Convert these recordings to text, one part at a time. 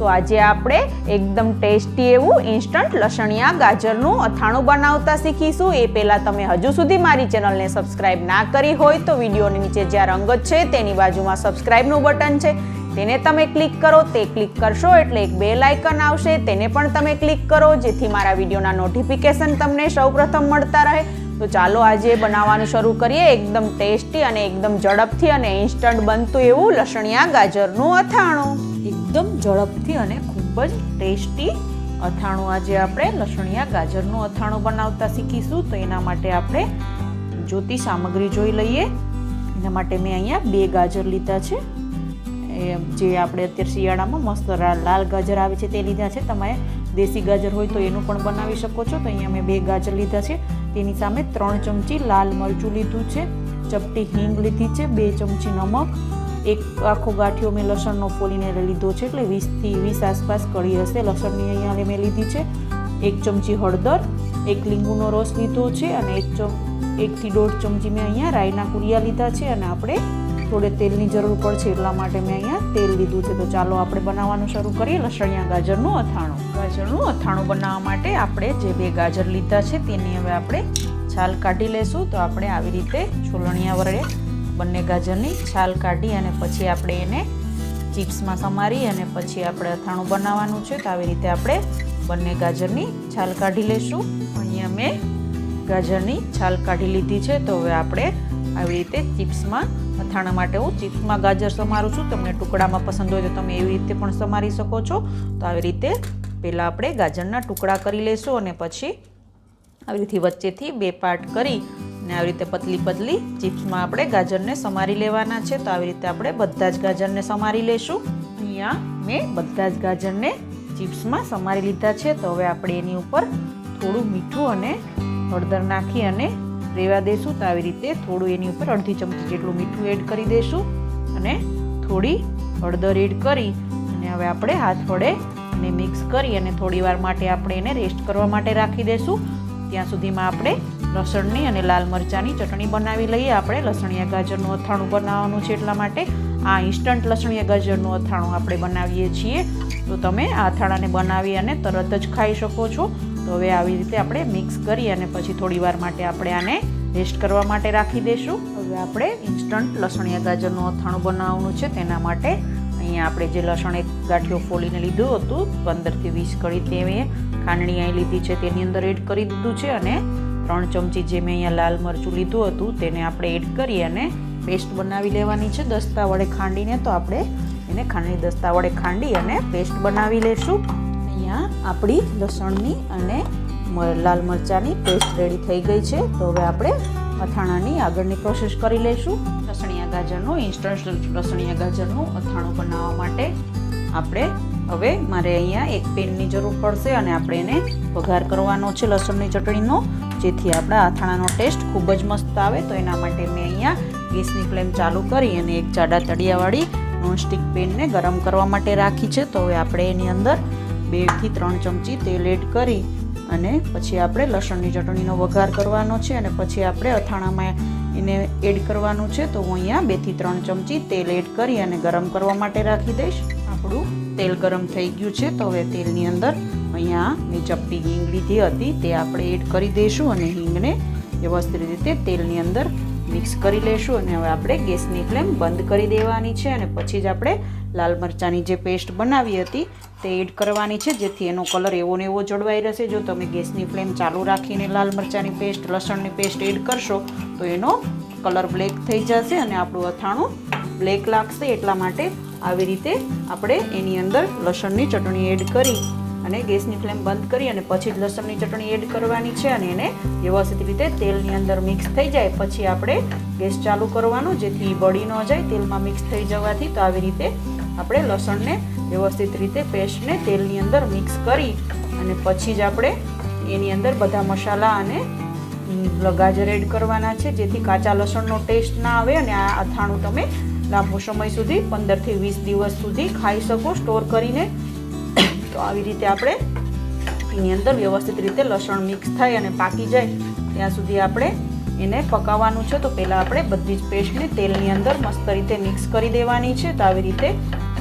તો આજે આપણે એકદમ ટેસ્ટી એવું ઇન્સ્ટન્ટ લસણિયા ગાજરનું અથાણું બનાવતા શીખીશું. એ પહેલાં તમે હજુ સુધી મારી ચેનલને સબસ્ક્રાઈબ ના કરી હોય તો વિડીયોની નીચે જ્યાં રંગત છે તેની બાજુમાં સબસ્ક્રાઈબનું બટન છે. તેને તમે ક્લિક કરો, તે ક્લિક કરશો એટલે એક બેલ આઇકન આવશે. તેને પણ તમે ક્લિક કરો, જેથી મારા વિડીયોના નોટિફિકેશન તમને સૌપ્રથમ મળતા રહે. તો ચાલો આજે બનાવવાનું શરૂ કરીએ. એકદમ ટેસ્ટી અને એકદમ ઝડપથી અને ઇન્સ્ટન્ટ બનતું એવું લસણિયા ગાજરનું અથાણું. એકદમ ઝડપથી અને ખૂબ જ ટેસ્ટી અથાણું. આજે આપણે લસણિયા ગાજરનું અથાણું બનાવતા શીખીશું, તો એના માટે આપણે જોતી સામગ્રી જોઈ લઈએ. એના માટે મેં અહીંયા બે ગાજર લીધા છે. જે આપણે અત્યારે શિયાળામાં મસ્ત લાલ ગાજર આવે છે તે લીધા છે. તમે દેશી ગાજર હોય તો એનું પણ બનાવી શકો છો. તો અહીંયા મેં બે ગાજર લીધા છે. તેની સામે ત્રણ ચમચી લાલ મરચું લીધું છે. ચપટી હિંગ લીધી છે. બે ચમચી નમક. એક આખો ગાંઠિયો મેં લસણનો ફોલીને લીધો છે, એટલે વીસથી વીસ આસપાસ કળી હશે. લસણની અહીંયા મેં લીધી છે. એક ચમચી હળદર, એક લીંબુનો રસ લીધો છે અને એક ચમ, એકથી દોઢ ચમચી મેં અહીંયા રાઈના કુરિયા લીધા છે અને આપણે થોડે તેલની જરૂર પડશે એટલા માટે મેં અહીંયા તેલ લીધું છે. તો ચાલો આપણે બનાવવાનું શરૂ કરીએ. લસણિયા ગાજરનું અથાણું. ગાજરનું અથાણું બનાવવા માટે આપણે જે બે ગાજર લીધા છે, તેની હવે આપણે છાલ કાઢી લેશું. તો આપણે આવી રીતે છોલણિયા વડે બંને ગાજરની છાલ કાઢી અને પછી આપણે એને ચિપ્સમાં સમારી અને પછી આપણે અથાણું બનાવવાનું છે. તો આવી રીતે આપણે બંને ગાજરની છાલ કાઢી લેશું. અહીંયા મેં ગાજરની છાલ કાઢી લીધી છે. તો હવે આપણે આવી રીતે ચિપ્સમાં, અથાણા માટે હું ચિપ્સમાં ગાજર સમારું છું. તમને ટુકડામાં પસંદ હોય તો તમે એવી રીતે પણ સમારી શકો છો. તો આવી રીતે પહેલાં આપણે ગાજરના ટુકડા કરી લઈશું અને પછી આવી રીતે વચ્ચેથી બે પાર્ટ કરી અને આવી રીતે પતલી પતલી ચિપ્સમાં આપણે ગાજરને સમારી લેવાના છે. તો આવી રીતે આપણે બધા જ ગાજરને સમારી લેશું. અહીંયા મેં બધા જ ગાજરને ચિપ્સમાં સમારી લીધા છે. તો હવે આપણે એની ઉપર થોડું મીઠું અને હળદર નાખી અને રેવા દેશું. તો આવી રીતે થોડું એની ઉપર અડધી ચમચી જેટલું મીઠું એડ કરી દઈશું અને થોડી હળદર એડ કરી અને હવે આપણે હાથ વડે એને મિક્સ કરી અને થોડી વાર માટે આપણે એને રેસ્ટ કરવા માટે રાખી દઈશું ત્યાં સુધીમાં આપણે લસણની અને લાલ મરચાંની ચટણી બનાવી લઈએ. આપણે લસણિયા ગાજરનું અથાણું બનાવવાનું છે એટલા માટે આ ઇન્સ્ટન્ટ લસણિયા ગાજરનું અથાણું આપણે બનાવીએ છીએ. તો તમે આ અથાણાને બનાવી અને તરત જ ખાઈ શકો છો. તો હવે આવી રીતે આપણે મિક્સ કરી અને પછી થોડી વાર માટે આપણે આને રેસ્ટ કરવા માટે રાખી દઈશું હવે આપણે ઇન્સ્ટન્ટ લસણિયા ગાજરનું અથાણું બનાવવાનું છે. તેના માટે અહીંયા આપણે જે લસણ એક ગાંઠિયો ફોલીને લીધું હતું, પંદરથી વીસ કળી તે ખાંડણી અહીં લીધી છે, તેની અંદર એડ કરી દીધું છે અને ત્રણ ચમચી જે મેં અહીંયા લાલ મરચું લીધું હતું, તેને આપણે એડ કરી અને પેસ્ટ બનાવી લેવાની છે. દસ્તા વડે ખાંડીને તો આપણે એને ખાંડણી દસ્તા વડે ખાંડી અને પેસ્ટ બનાવી લેશું. અહીંયા આપણી લસણની અને લાલ મરચાંની પેસ્ટ રેડી થઈ ગઈ છે. તો હવે આપણે અથાણાની આગળની પ્રોસેસ કરી લઈશું લસણિયા ગાજરનું ઇન્સ્ટન્ટ લસણિયા ગાજરનું અથાણું બનાવવા માટે આપણે હવે મારે અહીંયા એક પેનની જરૂર પડશે અને આપણે એને વઘાર કરવાનો છે લસણની ચટણીનો, જેથી આપણા અથાણાનો ટેસ્ટ ખૂબ જ મસ્ત આવે. તો એના માટે મેં અહીંયા ગેસની ફ્લેમ ચાલુ કરી અને એક જાડા તળિયાવાળી નોનસ્ટિક પેનને ગરમ કરવા માટે રાખી છે. તો હવે આપણે એની અંદર બેથી ત્રણ ચમચી તેલ એડ કરી અને પછી આપણે લસણની ચટણીનો વઘાર કરવાનો છે અને પછી આપણે અથાણામાં એને એડ કરવાનું છે, તો હું અહીંયા બેથી ત્રણ ચમચી તેલ એડ કરી અને ગરમ કરવા માટે રાખી દઈશ. આપણું તેલ ગરમ થઈ ગયું છે, તો હવે તેલની અંદર અહીંયા મેં ચપટી હિંગ લીધી હતી, તે આપણે એડ કરી દઈશું અને હિંગને વ્યવસ્થિત રીતે તેલની અંદર મિક્સ કરી લેશું અને હવે આપણે ગેસની ફ્લેમ બંધ કરી દેવાની છે અને પછી જ આપણે લાલ મરચાંની જે પેસ્ટ બનાવી હતી તે એડ કરવાની છે, જેથી એનો કલર એવો ને એવો જળવાઈ રહેશે. જો તમે ગેસની ફ્લેમ ચાલુ રાખીને લાલ મરચાંની પેસ્ટ, લસણની પેસ્ટ એડ કરશો, તો એનો કલર બ્લેક થઈ જશે અને આપણું અથાણું બ્લેક લાગશે. એટલા માટે આવી રીતે આપણે એની અંદર લસણની ચટણી એડ કરી અને ગેસની ફ્લેમ બંધ કરી અને પછી જ લસણની ચટણી એડ કરવાની છે અને એને વ્યવસ્થિત રીતે તેલની અંદર મિક્સ થઈ જાય. પછી આપણે ગેસ ચાલુ કરવાનું, જેથી બળી ન જાય, તેલમાં મિક્સ થઈ જવાથી તો આવી રીતે આપણે લસણને વ્યવસ્થિત રીતે પેસ્ટને તેલની અંદર મિક્સ કરી અને પછી જ આપણે એની અંદર બધા મસાલા અને ગાજર એડ કરવાના છે, જેથી કાચા લસણનો ટેસ્ટ ના આવે અને આ અથાણું તમે લાંબો સમય સુધી, પંદરથી વીસ દિવસ સુધી ખાઈ શકો, સ્ટોર કરીને તો આવી રીતે આપણે એની અંદર વ્યવસ્થિત રીતે લસણ મિક્સ થાય અને પાકી જાય, ત્યાં સુધી આપણે એને પકાવવાનું છે. તો પહેલાં આપણે બધી જ પેસ્ટને તેલની અંદર મસ્ત રીતે મિક્સ કરી દેવાની છે. તો આવી રીતે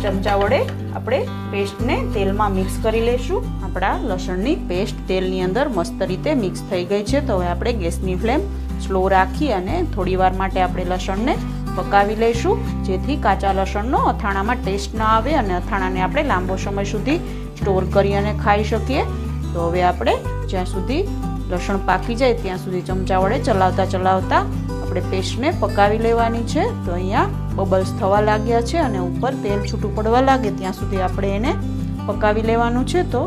ચમચા વડે આપણે પેસ્ટને તેલમાં મિક્સ કરી લઈશું. આપણા લસણની પેસ્ટ તેલની અંદર મસ્ત રીતે મિક્સ થઈ ગઈ છે. તો હવે આપણે ગેસની ફ્લેમ સ્લો રાખી અને થોડી વાર માટે આપણે લસણને પકાવી લઈશું. જેથી કાચા લસણનો અથાણામાં ટેસ્ટ ન આવે અને અથાણાને આપણે લાંબો સમય સુધી સ્ટોર કરી અને ખાઈ શકીએ. તો હવે આપણે જ્યાં સુધી લસણ પાકી જાય ત્યાં સુધી ચમચા વડે ચલાવતા ચલાવતા આપણે પેસ્ટને પકાવી લેવાની છે. તો અહીંયા બબલ્સ થવા લાગ્યા છે અને ઉપર તેલ છૂટું પડવા લાગે ત્યાં સુધી આપણે એને પકાવી લેવાનું છે. તો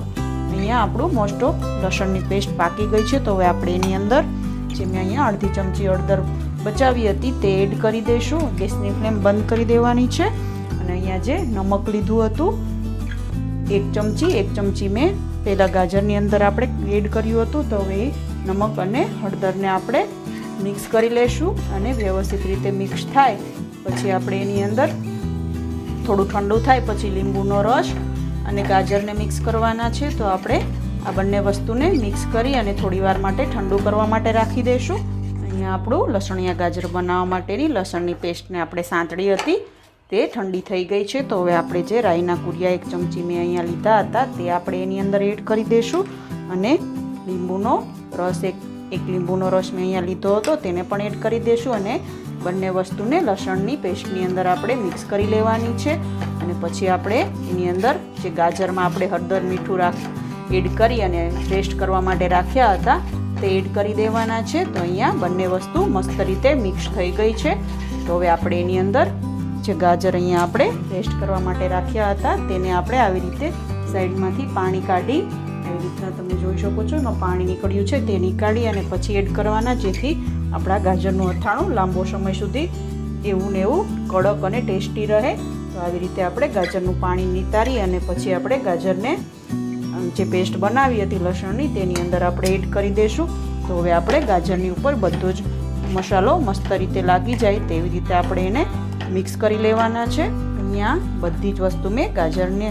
અહીંયા આપણું મોસ્ટ ઓફ લસણની પેસ્ટ પાકી ગઈ છે. તો હવે આપણે એની અંદર જે મેં અહીંયા અડધી ચમચી હળદર બચાવી હતી તે એડ કરી દઈશું ગેસની ફ્લેમ બંધ કરી દેવાની છે. અને અહીંયા જે નમક લીધું હતું, એક ચમચી એક ચમચી મેં પહેલાં ગાજરની અંદર આપણે એડ કર્યું હતું. તો હવે નમક અને હળદરને આપણે મિક્સ કરી લઈશું અને વ્યવસ્થિત રીતે મિક્સ થાય. પછી આપણે એની અંદર થોડું ઠંડુ થાય, પછી લીંબુનો રસ અને ગાજરને મિક્સ કરવાના છે. તો આપણે આ બંને વસ્તુને મિક્સ કરી અને થોડી વાર માટે ઠંડુ કરવા માટે રાખી દઈશું અહીંયા આપણું લસણિયા ગાજર બનાવવા માટેની લસણની પેસ્ટને આપણે સાંતળી હતી. તે ઠંડી થઈ ગઈ છે, તો હવે આપણે જે રાઈના કુરિયા એક ચમચી મેં અહીંયા લીધા હતા, તે આપણે એની અંદર એડ કરી દઈશું. અને લીંબુનો રસ, એક એક લીંબુનો રસ મેં અહીંયા લીધો હતો, તેને પણ એડ કરી દઈશું અને બંને વસ્તુને લસણની પેસ્ટની અંદર આપણે મિક્સ કરી લેવાની છે. અને પછી આપણે એની અંદર જે ગાજરમાં આપણે હળદર મીઠું રાખ, એડ કરી અને પેસ્ટ કરવા માટે રાખ્યા હતા તે એડ કરી દેવાના છે તો અહીંયા બંને વસ્તુ મસ્ત રીતે મિક્સ થઈ ગઈ છે. તો હવે આપણે એની અંદર જે ગાજર અહીંયા આપણે પેસ્ટ કરવા માટે રાખ્યા હતા તેને આપણે આવી રીતે સાઈડમાંથી પાણી કાઢી આવી રીતના તમે જોઈ શકો છો એમાં પાણી નીકળ્યું છે તે નીકાળી અને પછી એડ કરવાના જેથી આપણા ગાજરનું અથાણું લાંબો સમય સુધી એવું ને એવું કડક અને ટેસ્ટી રહે. તો આવી રીતે આપણે ગાજરનું પાણી નિતારી અને પછી આપણે ગાજરને જે પેસ્ટ બનાવી હતી લસણની તેની અંદર આપણે એડ કરી દઈશું. તો હવે આપણે ગાજરની ઉપર બધો જ મસાલો મસ્ત રીતે લાગી જાય તેવી રીતે આપણે એને મિક્સ કરી લેવાના છે. અહીંયા બધી જ વસ્તુ મેં ગાજરને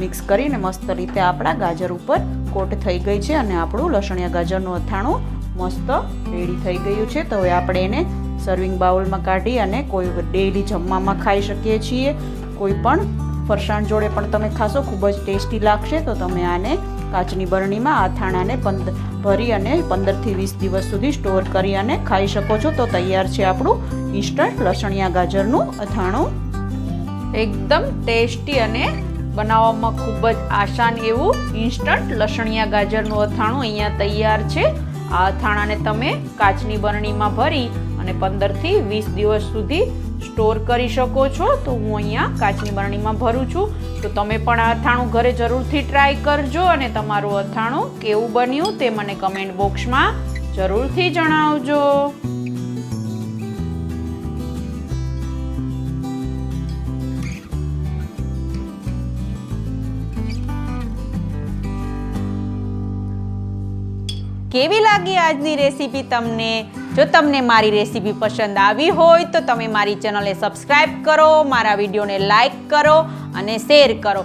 મિક્સ કરીને મસ્ત રીતે આપણા ગાજર ઉપર કોટ થઈ ગઈ છે અને આપણું લસણિયા ગાજરનું અથાણું મસ્ત રેડી થઈ ગયું છે. તો હવે આપણે એને સર્વિંગ બાઉલમાં કાઢી અને કોઈ ડેઈલી જમવામાં ખાઈ શકીએ છીએ. કોઈ પણ ફરસાણ જોડે પણ તમે ખાશો, ખૂબ જ ટેસ્ટી લાગશે. તો તમે આને કાચની બરણીમાં, આ થાણાને પંદર ભરી અને પંદરથી વીસ દિવસ સુધી સ્ટોર કરી અને ખાઈ શકો છો. તો તૈયાર છે આપણું ઇન્સ્ટન્ટ લસણિયા ગાજરનું અથાણું. એકદમ ટેસ્ટી અને બનાવવામાં ખૂબ જ આસાન એવું ઇન્સ્ટન્ટ લસણિયા ગાજરનું અથાણું અહીંયા તૈયાર છે. આ અથાણાને તમે કાચની બરણીમાં ભરી અને પંદરથી વીસ દિવસ સુધી સ્ટોર કરી શકો છો. તો હું અહીંયા કાચની બરણીમાં ભરું છું. તો તમે પણ અથાણું ઘરે જરૂરથી ટ્રાય કરજો અને તમારું અથાણું કેવું બન્યું તે મને કમેન્ટ બોક્સમાં જરૂરથી જણાવજો. કેવી લાગી આજની રેસીપી તમને? જો તમને મારી રેસીપી પસંદ આવી હોય તો તમે મારી ચેનલને સબસ્ક્રાઈબ કરો, મારા વિડીયોને લાઈક કરો અને શેર કરો.